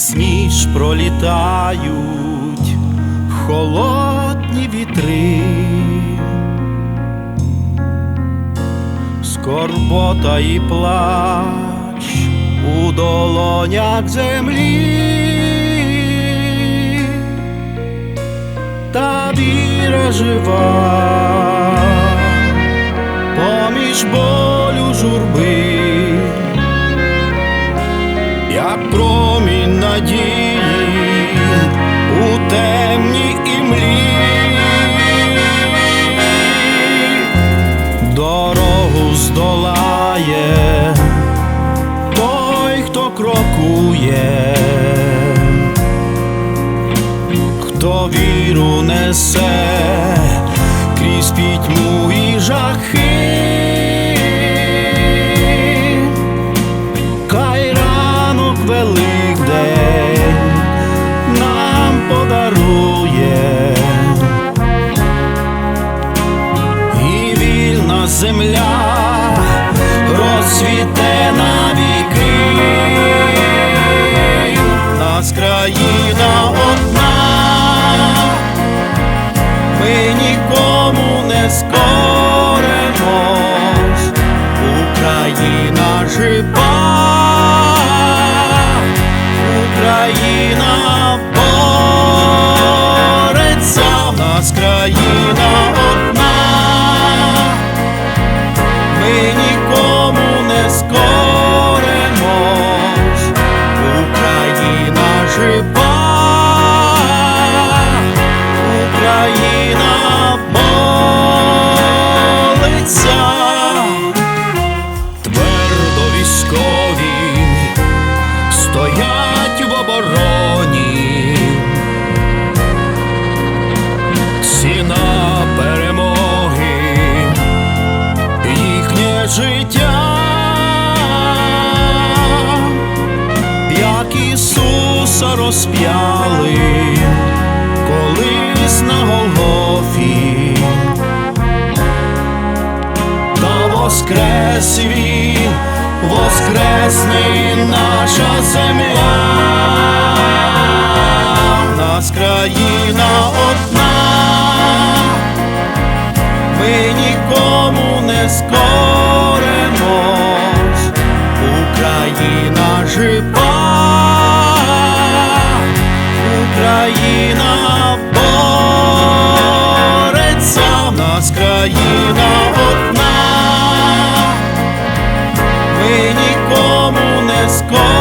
крізь ніч пролітають холодні вітри, скорбота і плач у долонях землі, та віра жива поміж болю крокує, хто віру несе крізь пітьму і жахи. Хай ранок нам подарує, і вільна земля розцвіте Україна молиться. Твердо військові стоять в обороні, ціна перемоги, їхнє життя, як Ісуса розп'яли воскрес він, воскресне наша земля, нас країна одна, ми нікому не скоремось, Україна жива, Україна бореться, в нас країна одна, не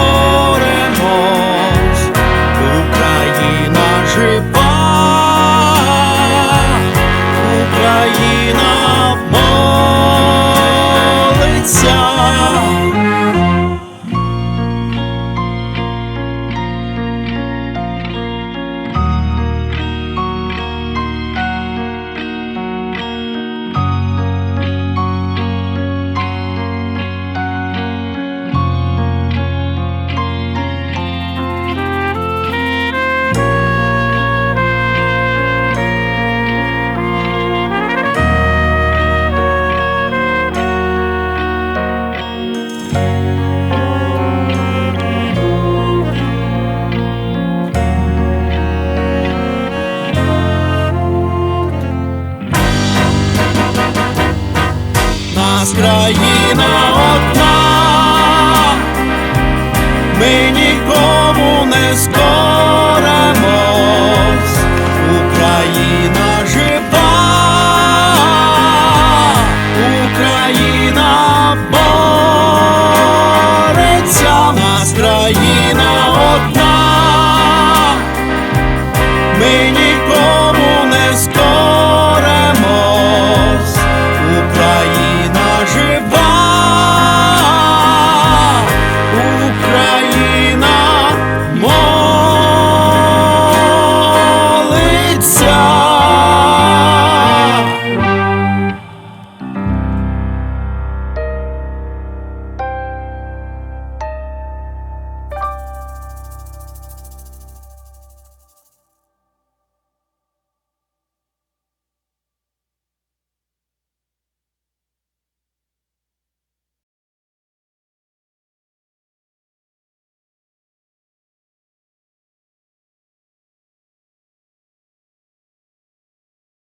нас країна одна, ми нікому не скоримось, Україна жива, Україна бореться. Нас країна.